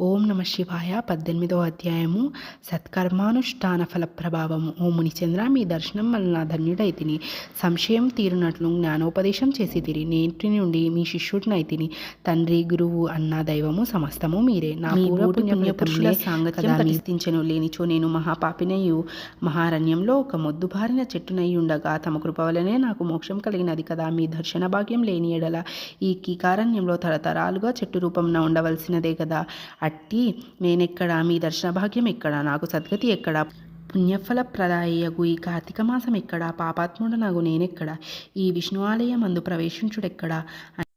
ఓం నమ శివాయ. పద్దెనిమిదో అధ్యాయము. సత్కర్మానుష్ఠాన ఫల ప్రభావము ఓ మునిచంద్ర మీ దర్శనం వలన ధన్యుడైతిని. సంశయం తీరునట్లు జ్ఞానోపదేశం చేసి తిరి నేటి నుండి మీ శిష్యుడినైతిని. తండ్రి గురువు అన్న దైవము సమస్తము మీరే. నా మీ పూర్వ బోటి పుణ్య పురుషుల సాంగత్యం సాంగత్యం ప్రతిష్ఠించను లేనిచో నేను మహాపాపినయు మహారణ్యంలో ఒక మొద్దుబారిన చెట్టునై ఉండగా తమ కృప వలనే నాకు మోక్షం కలిగినది కదా. మీ దర్శన భాగ్యం లేని ఎడల ఈ కీకారణ్యంలో తరతరాలుగా చెట్టు రూపంన ఉండవలసినదే కదా. అట్టి నేనెక్కడ? మీ దర్శన భాగ్యం ఎక్కడ? నాకు సద్గతి ఎక్కడ? పుణ్యఫలప్రదాయగు ఈ కార్తీక మాసం ఎక్కడ? పాపాత్ముడు నాకు నేనెక్కడ? ఈ విష్ణు ఆలయం అందు ప్రవేశించుడెక్కడ?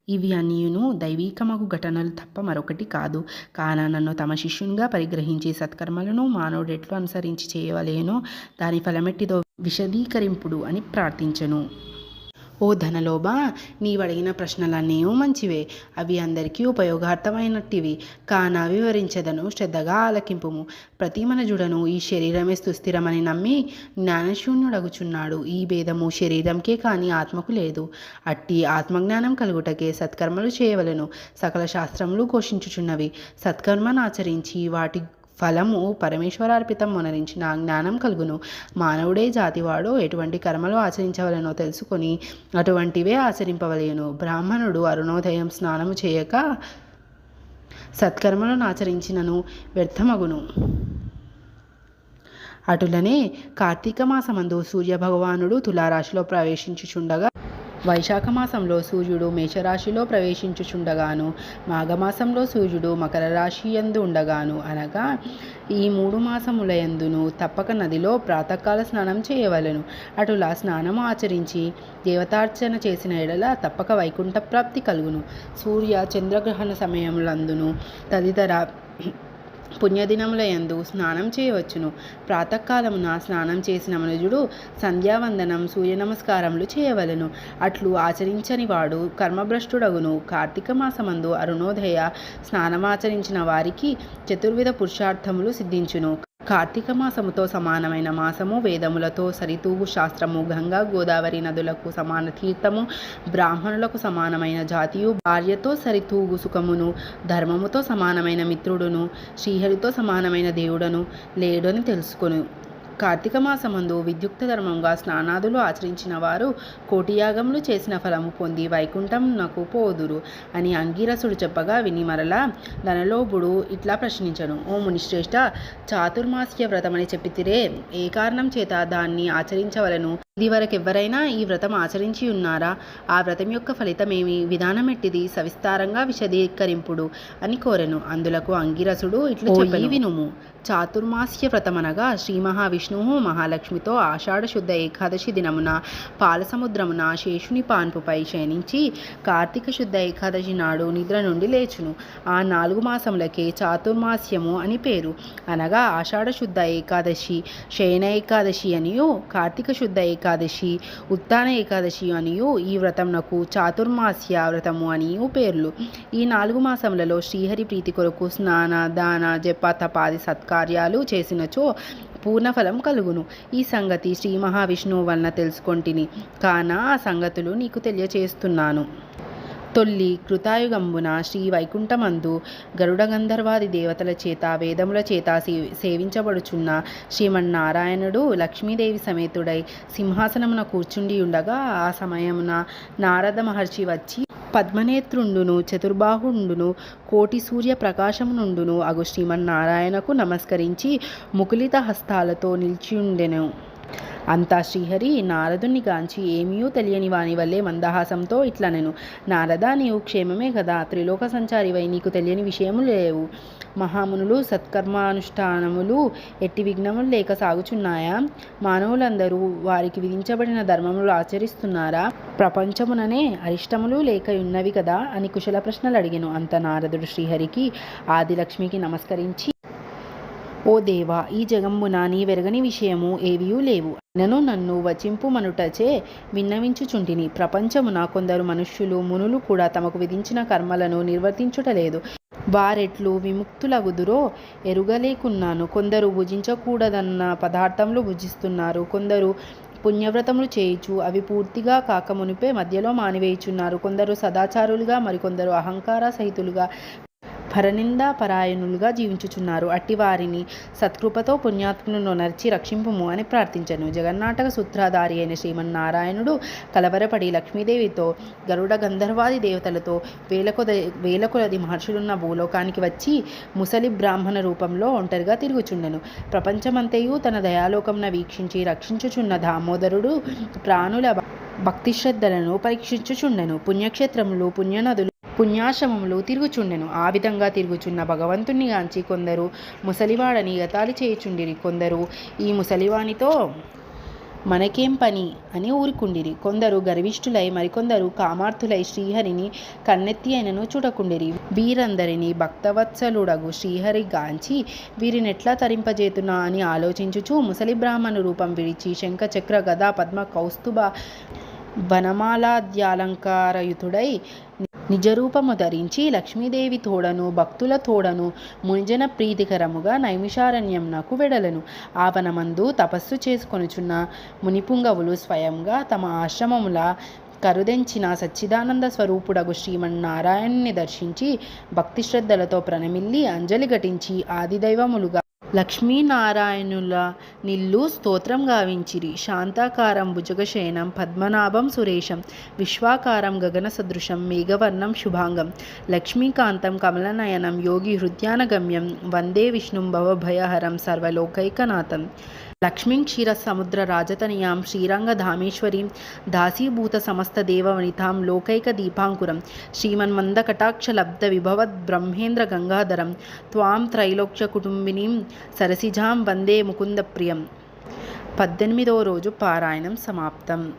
ఇవి అన్యును దైవీకమగు ఘటనలు తప్ప మరొకటి కాదు. కాన నన్ను తమ శిష్యునిగా పరిగ్రహించి సత్కర్మలను మానవుడు ఎట్లు అనుసరించి చేయవలేనో దాని ఫలమెట్టిదో విశదీకరింపుడు అని ప్రార్థించను. ఓ ధనలోబా నీవడిగిన ప్రశ్నలన్నీ మంచివే. అవి అందరికీ ఉపయోగార్థమైనట్టివి. కాన వివరించదను శ్రద్ధగా ఆలకింపుము. ప్రతి మనజుడను ఈ శరీరమే సుస్థిరమని నమ్మి జ్ఞానశూన్యుడగుచున్నాడు. ఈ భేదము శరీరంకే కానీ ఆత్మకు లేదు. అట్టి ఆత్మజ్ఞానం కలుగుటకే సత్కర్మలు చేయవలెను. సకల శాస్త్రములు ఘోషించుచున్నవి. సత్కర్మనాచరించి వాటి ఫలము పరమేశ్వరార్పితం మొనరించిన జ్ఞానం కలుగును. మానవుడే జాతివాడు ఎటువంటి కర్మలు ఆచరించవలనో తెలుసుకొని అటువంటివే ఆచరింపవలేను. బ్రాహ్మణుడు అరుణోదయం స్నానము చేయక సత్కర్మలను ఆచరించినను వ్యర్థమగును. అటులనే కార్తీక మాసమందు సూర్యభగవానుడు తులారాశిలో ప్రవేశించుచుండగా వైశాఖ మాసంలో సూర్యుడు మేషరాశిలో ప్రవేశించుచుండగాను మాఘమాసంలో సూర్యుడు మకర రాశి యందు ఉండగాను అనగా ఈ మూడు మాసముల యందును తప్పక నదిలో ప్రాతకాల స్నానం చేయవలెను. అటులా స్నానము ఆచరించి దేవతార్చన చేసిన ఎడల తప్పక వైకుంఠ ప్రాప్తి కలుగును. సూర్య చంద్రగ్రహణ సమయములందును తదితర పుణ్యదినముల యందు స్నానం చేయవచ్చును. ప్రాతకాలమున స్నానం చేసిన మనుజుడు సంధ్యావందనం సూర్య నమస్కారములు చేయవలెను. అట్లు ఆచరించని వాడు కర్మభ్రష్టుడగును. కార్తీక మాసమందు అరుణోదయ స్నానమాచరించిన వారికి చతుర్విధ పురుషార్థములు సిద్ధించును. కార్తీక మాసముతో సమానమైన మాసము. వేదములతో సరితూగు శాస్త్రము. గంగా గోదావరి నదులకు సమాన తీర్థము. బ్రాహ్మణులకు సమానమైన జాతియు. భార్యతో సరితూగు సుఖమును. ధర్మముతో సమానమైన మిత్రుడును. శ్రీహరితో సమానమైన దేవుడను. లేడని తెలుసుకొను. కార్తీక మాసమందు విద్యుక్త ధర్మంగా స్నానాదులు ఆచరించిన వారు కోటియాగములు చేసిన ఫలము పొంది వైకుంఠం నాకు పోదురు అని అంగీరసుడు చెప్పగా విని మరలా ధనలోభుడు ఇట్లా ప్రశ్నించను. ఓ మునిశ్రేష్ట చాతుర్మాస్య వ్రతమని చెప్పితిరే. ఏ కారణం చేత దాన్ని ఆచరించవలను? ఇది వరకు ఎవరైనా ఈ వ్రతం ఆచరించి ఉన్నారా? ఆ వ్రతం యొక్క ఫలితమేమి విధానం ఎట్టిది? సవిస్తారంగా విశదీకరింపుడు అని కోరెను. అందులకు అంగిరసుడు ఇట్లు చెప్పి వినుము. చాతుర్మాస్య వ్రతమనగా శ్రీ మహావిష్ణువు మహాలక్ష్మితో ఆషాఢ శుద్ధ ఏకాదశి దినమున పాలసముద్రమున శేషుని పాన్పుపై శయనించి కార్తీక శుద్ధ ఏకాదశి నాడు నిద్ర నుండి లేచును. ఆ నాలుగు మాసములకే చాతుర్మాస్యము అని పేరు. అనగా ఆషాఢ శుద్ధ ఏకాదశి శయన ఏకాదశి అనియు కార్తీక శుద్ధ ఏకాదశి ఉత్తాన ఏకాదశి అనియు ఈ వ్రతమునకు చాతుర్మాస్య వ్రతము అనియు పేర్లు. ఈ నాలుగు మాసములలో శ్రీహరి ప్రీతి కొరకు స్నాన దాన జప తపాది సత్కార్యాలు చేసినచో పూర్ణఫలం కలుగును. ఈ సంగతి శ్రీ మహావిష్ణువు వలన తెలుసుకొంటిని. కాన ఆ సంగతులు నీకు తెలియచేస్తున్నాను. తొల్లి కృతాయుగంబున శ్రీ వైకుంఠమందు గరుడ గంధర్వాది దేవతల చేత వేదముల చేత సేవించబడుచున్న శ్రీమన్నారాయణుడు లక్ష్మీదేవి సమేతుడై సింహాసనమున కూర్చుండి ఉండగా ఆ సమయమున నారద మహర్షి వచ్చి పద్మనేత్రుండును చతుర్బాహుండును కోటి సూర్య ప్రకాశమునుండును అగు శ్రీమన్నారాయణకు నమస్కరించి ముకులిత హస్తాలతో నిలిచియుండెను. అంతా శ్రీహరి నారదుని గాంచి ఏమీయూ తెలియని వాని వల్లే మందహాసంతో ఇట్లనెను. నారద నీవు క్షేమమే కదా త్రిలోక సంచారివై నీకు తెలియని విషయములు లేవు. మహామునులు సత్కర్మానుష్ఠానములు ఎట్టి విఘ్నములు లేక సాగుచున్నాయా? మానవులందరూ వారికి విధించబడిన ధర్మములు ఆచరిస్తున్నారా? ప్రపంచముననే అరిష్టములు లేక ఉన్నవి కదా అని కుశల ప్రశ్నలు అడిగాను అంత నారదుడు శ్రీహరికి. ఆదిలక్ష్మికి నమస్కరించి ఓ దేవా ఈ జగమ్మున నీ వెరగని విషయము ఏవియూ లేవు. నన్ను నన్ను వచింపు మనుటచే విన్నవించుచుంటిని. ప్రపంచమున కొందరు మనుష్యులు మునులు కూడా తమకు విధించిన కర్మలను నిర్వర్తించుటలేదు. వారెట్లు విముక్తులగుదురో ఎరుగలేకున్నాను. కొందరు భుజించకూడదన్న పదార్థములు భుజిస్తున్నారు. కొందరు పుణ్యవ్రతములు చేయుచు అవి పూర్తిగా కాకమునిపే మధ్యలో మానివేయుచున్నారు. కొందరు సదాచారులుగా మరికొందరు అహంకార సహితులుగా పరనిందా పరాయణులుగా జీవించుచున్నారు. అట్టి వారిని సత్కృపతో పుణ్యాత్ములను నరిచి రక్షింపుము అని ప్రార్థించను. జగన్నాటక సూత్రధారి అయిన శ్రీమన్నారాయణుడు కలవరపడి లక్ష్మీదేవితో గరుడ గంధర్వాది దేవతలతో వేలకొద వేలకొలది మహర్షులున్న భూలోకానికి వచ్చి ముసలి బ్రాహ్మణ రూపంలో ఒంటరిగా తిరుగుచుండెను. ప్రపంచమంతయు తన దయాలోకంన వీక్షించి రక్షించుచున్న దామోదరుడు ప్రాణుల భక్తి శ్రద్ధలను పరీక్షించుచుండెను. పుణ్యక్షేత్రములు పుణ్యనదులు పుణ్యాశ్రమంలో తిరుగుచుండెను. ఆ విధంగా తిరుగుచున్న భగవంతుణ్ణి గాంచి కొందరు ముసలివాడని గతాలు చేయుచుండిరి. కొందరు ఈ ముసలివానితో మనకేం పని అని ఊరుకుండిరి. కొందరు గర్విష్ఠులై మరికొందరు కామార్థులై శ్రీహరిని కన్నెత్తి అయినను చూడకుండిరి. వీరందరినీ భక్తవత్సలుడగు శ్రీహరి గాంచి వీరినెట్లా తరింపజేతున్నా అని ఆలోచించుచు ముసలి బ్రాహ్మణు రూపం విడిచి శంఖ చక్ర గదా పద్మ కౌస్తుభ వనమాలాద్యాలంకారయుతుడై నిజరూపము ధరించి లక్ష్మీదేవి తోడను భక్తుల తోడను మునిజన ప్రీతికరముగా నైమిషారణ్యంనకు వెడలను. ఆవనమందు తపస్సు చేసుకొనుచున్న మునిపుంగవులు స్వయంగా తమ ఆశ్రమముల కరుదెంచిన సచ్చిదానంద స్వరూపుడగు శ్రీమన్నారాయణ్ణి దర్శించి భక్తి శ్రద్ధలతో ప్రణమిల్లి అంజలి ఘటించి ఆదిదైవములుగా లక్ష్మీనారాయణుల నిల్లు స్తోత్రం గావించిరి. శాంతాకారం భుజగశయనం పద్మనాభం సురేశం విశ్వాకారం గగన సదృశం మేఘవర్ణం శుభాంగం లక్ష్మీకాంతం కమలనయనం యోగి హృద్యానగమ్యం వందే విష్ణుం భవభయహరం సర్వలోకైకనాథం లక్ష్మీం క్షీర సముద్ర రాజతనయాం శ్రీరంగధామేశ్వరీం దాసీభూత సమస్త దేవవనితాం లోకైక దీపాంకురం. శ్రీమన్మందకటాక్షలబ్ధ విభవద్ బ్రహ్మేంద్ర గంగాధరం. త్వాం త్రైలోక్య కుటుంబినీం సరసిజాం వందే ముకుంద ప్రియం. పద్దెనిమిదవ రోజు పారాయణం సమాప్తం.